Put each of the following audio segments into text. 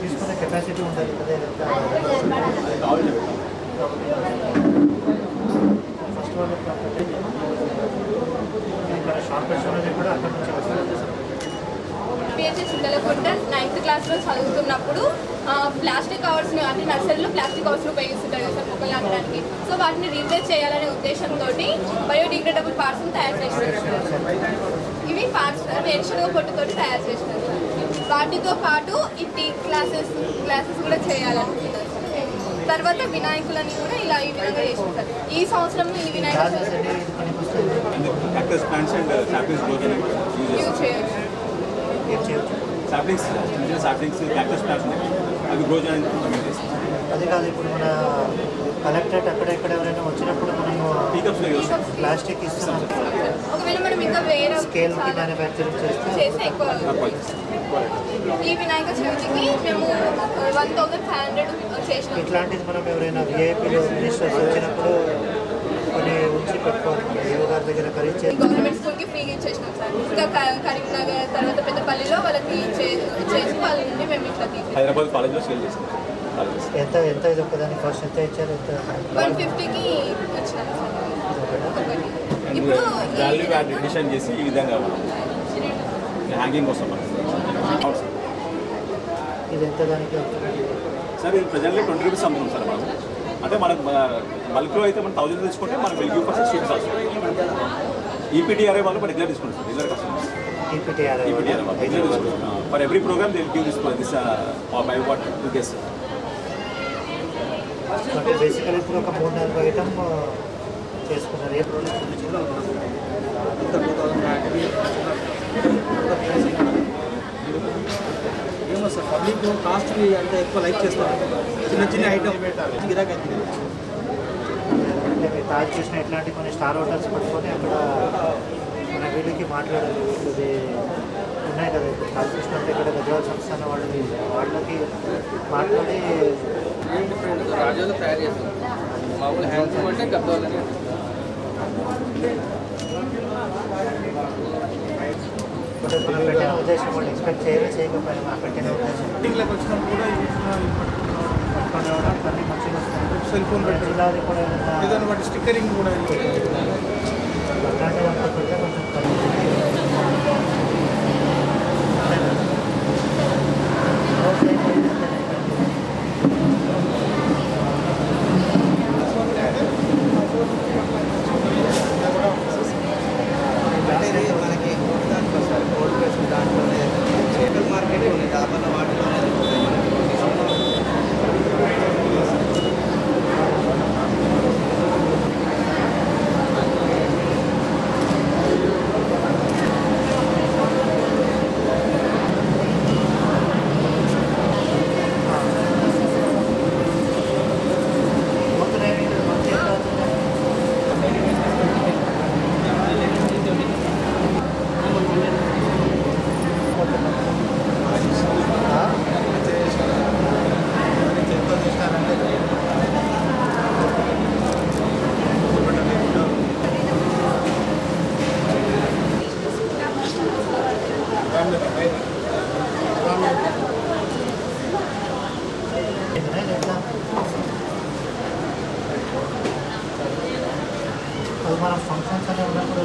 తీసుకునే కెపాసిటీ ఉండాలి అదే ఫస్ట్ వాళ్ళు ఇక్కడ షార్పెస్ట్ అనేది కూడా అక్కడ నుంచి పిహెచ్ఎస్ చుండలకుంట నైన్త్ క్లాస్లో చదువుతున్నప్పుడు ప్లాస్టిక్ కవర్స్ని అంటే నర్సరీలో ప్లాస్టిక్ కవర్స్ ఉపయోగిస్తుంటారు కదా సార్ మొక్కలు నాటడానికి. సో వాటిని రీప్లేస్ చేయాలనే ఉద్దేశంతో బయోడిగ్రేడబుల్ పార్ట్స్ని తయారు చేస్తున్నారు ఇవి పార్ట్స్ వేరుశనగ పొట్టుతోటి తయారు చేసినారు సార్. వాటితో పాటు ఈ టీ క్లాసెస్ క్లాసెస్ కూడా చేయాలనుకుంటున్నారు తర్వాత వినాయకులని కూడా ఇలా ఈ విధంగా చేసినారు సార్ ఈ సంవత్సరం ఈ Vinayaka and uh. Use Uses. చేయొచ్చు ఏం చేయొచ్చు Saplings, చిన్న చిన్న saplings, cactus plants ఉన్నాయి అవి గ్రో చేయడానికి అది కాదు ఇప్పుడు మన కలెక్టరేట్ అక్కడ ఇక్కడ ఎవరైనా వచ్చినప్పుడు మనము లో use ప్లాస్టిక్ ఇస్తున్నాం. ఒకవేళ మనం ఇంకా వేరే స్కేల్కి మ్యానుఫ్యాక్చరింగ్ చేస్తే ఈ వినాయక చవితికి మేము వన్ థౌసండ్ ఫైవ్ హండ్రెడ్ చేసినాం. ఇట్లాంటిది మనం ఎవరైనా విఐపీలు మినిస్టర్స్ వచ్చినప్పుడు కొన్ని ఉంచి పెట్టుకోవాలి దగ్గర ఖరీదు గవర్నమెంట్ స్కూల్కి ఫ్రీగా ఇచ్చేసినాం సార్. ఇంకా కరీంనగర్ తర్వాత పెద్దపల్లిలో వాళ్ళకి ఇచ్చే- ఇచ్చేసి వాళ్ళ నుండి మేము ఇట్లా హైదరాబాద్ కాలేజ్లో సేల్ కాలేజెస్ ఎంత ఎంత ఇది ఒకదాని కాస్ట్ ఎంత ఇచ్చారు? ఎంత? వన్ ఫిఫ్టీకి ఇచ్చినాం ఇప్పుడు వాల్యూ యాడ్ విధంగా- ఎడిషన్ చేసి ఈ విధంగా హ్యాంగింగ్ కోసం. ఇది ఎంత దానికి? సార్ ఇది ప్రజెంట్లీ ట్వంటీ రూపీస్ అమ్ముతున్నాం సార్ మనం. అంటే మనకు బల్క్లో అయితే మనం థౌసండ్ తీసుకుంటే మనకు విల్ గివ్ రూపీస్ వస్తుంది ఈపీటీఆర్ఏ వాళ్ళు రెగ్యులర్ తీసుకుంటాం sir regular customers EPTR EPTRA వాళ్ళు. Regular for every program they give this this by what to guess basically ఇప్పుడు ఒక మూడు నాలుగు ఐటమ్ చేసుకున్నారు. ఏ ప్రోడక్ట్ పబ్లిక్ కాస్ట్కి అంత ఎక్కువ లైక్ చేస్తారు. చిన్న చిన్న ఐటమ్ గిరాకీ అంటే మీరు తయారు చేసిన ఇట్లాంటి కొన్ని స్టార్ హోటల్స్ పట్టుకొని అక్కడ మన వీళ్ళకి మాట్లాడాలి ఉన్నాయి కదా ఇప్పుడు తయారు చేసినట్టు ఇక్కడ గద్వాల సంస్థాన వాళ్ళని వాళ్ళకి మాట్లాడి డిఫరెంట్ రాజాలు తయారు చేస్తారు. మామూలు అంటే మనం పెట్టిన ఉద్దేశం వాళ్ళు ఎక్స్పెక్ట్ చేయలే చేయకపోయినా మనం పెట్టిన ఉద్దేశం మీటింగ్లకు వచ్చినప్పుడు కూడా సెల్ ఫోన్ కూడా ఏదైనా వాటి స్టిక్కరింగ్ కూడా మన ఫంక్షన్స్ అనే ఉన్నప్పుడు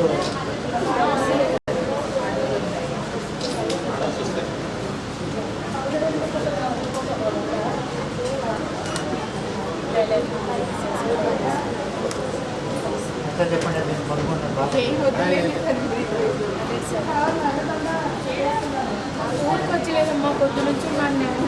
ఎంత చెప్పండి నేను పడుకుంటాను. ఊరికి వచ్చి లేదమ్మా పొద్దు నుంచి ఉన్నాను నేను.